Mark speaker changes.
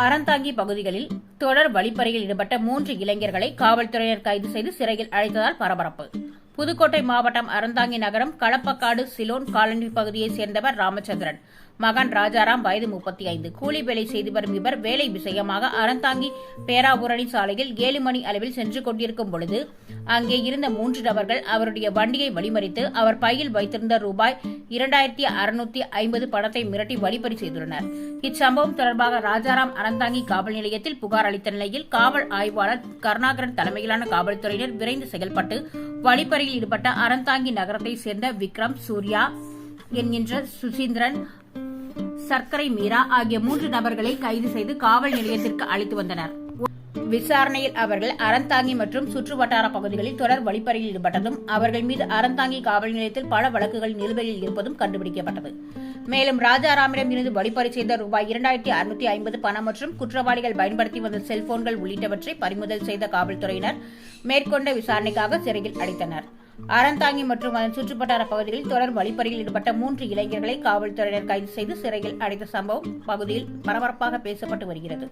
Speaker 1: அறந்தாங்கி பகுதிகளில் தொடர் வழிப்பறையில் ஈடுபட்ட மூன்று இளைஞர்களை காவல்துறையினர் கைது செய்து சிறையில் அழைத்ததால் பரபரப்பு. புதுக்கோட்டை மாவட்டம் அறந்தாங்கி நகரம் களப்பக்காடு சிலோன் காலனி பகுதியைச் சேர்ந்தவர் ராமச்சந்திரன். மகன் ராஜாராம் வயது முப்பத்தி ஐந்து கூலி வேலை செய்து வரும் இவர் வேலை விஷயமாக அறந்தாங்கி பேராபுரணி சாலையில் ஏழு மணி அளவில் சென்று கொண்டிருக்கும் பொழுது அங்கே இருந்த மூன்று நபர்கள் அவருடைய வண்டியை வழிமறித்து அவர் பையில் வைத்திருந்த ரூபாய் இரண்டாயிரத்தி அறுநூத்தி ஐம்பது பணத்தை மிரட்டி வழிப்பறி செய்துள்ளனர். இச்சம்பவம் தொடர்பாக ராஜாராம் அறந்தாங்கி காவல் நிலையத்தில் புகார் அளித்த நிலையில் காவல் ஆய்வாளர் கருணாகரன் தலைமையிலான காவல்துறையினர் விரைந்து செயல்பட்டு வழிப்பறியில் ஈடுபட்ட அறந்தாங்கி நகரத்தைச் சேர்ந்த விக்ரம் சூர்யா என்கின்ற சுசீந்திரன் சர்க்கரை மீரா ஆகிய மூன்று நபர்களை கைது செய்து காவல் நிலையத்திற்கு அழைத்து வந்தனர். விசாரணையில் அவர்கள் அறந்தாங்கி மற்றும் சுற்று வட்டார பகுதிகளில் தொடர் வழிப்பறையில் ஈடுபட்டதும் அவர்கள் மீது அறந்தாங்கி காவல் நிலையத்தில் பல வழக்குகள் நிலுவையில் இருப்பதும் கண்டுபிடிக்கப்பட்டது. மேலும் ராஜாராமிடம் இருந்து வழிப்பறி செய்த ரூபாய் இரண்டாயிரத்தி அறுநூத்தி ஐம்பது பணம் மற்றும் குற்றவாளிகள் பயன்படுத்தி வந்த செல்போன்கள் உள்ளிட்டவற்றை பறிமுதல் செய்த காவல்துறையினர் மேற்கொண்ட விசாரணைக்காக சிறையில் அடைத்தனர். அறந்தாங்கி மற்றும் அதன் சுற்றுப்பட்டார பகுதிகளில் தொடர் வழிப்பறியில் ஈடுபட்ட மூன்று இளைஞர்களை காவல்துறையினர் கைது செய்து சிறையில் அடைத்த சம்பவம் பகுதியில் பரபரப்பாக பேசப்பட்டு வருகிறது.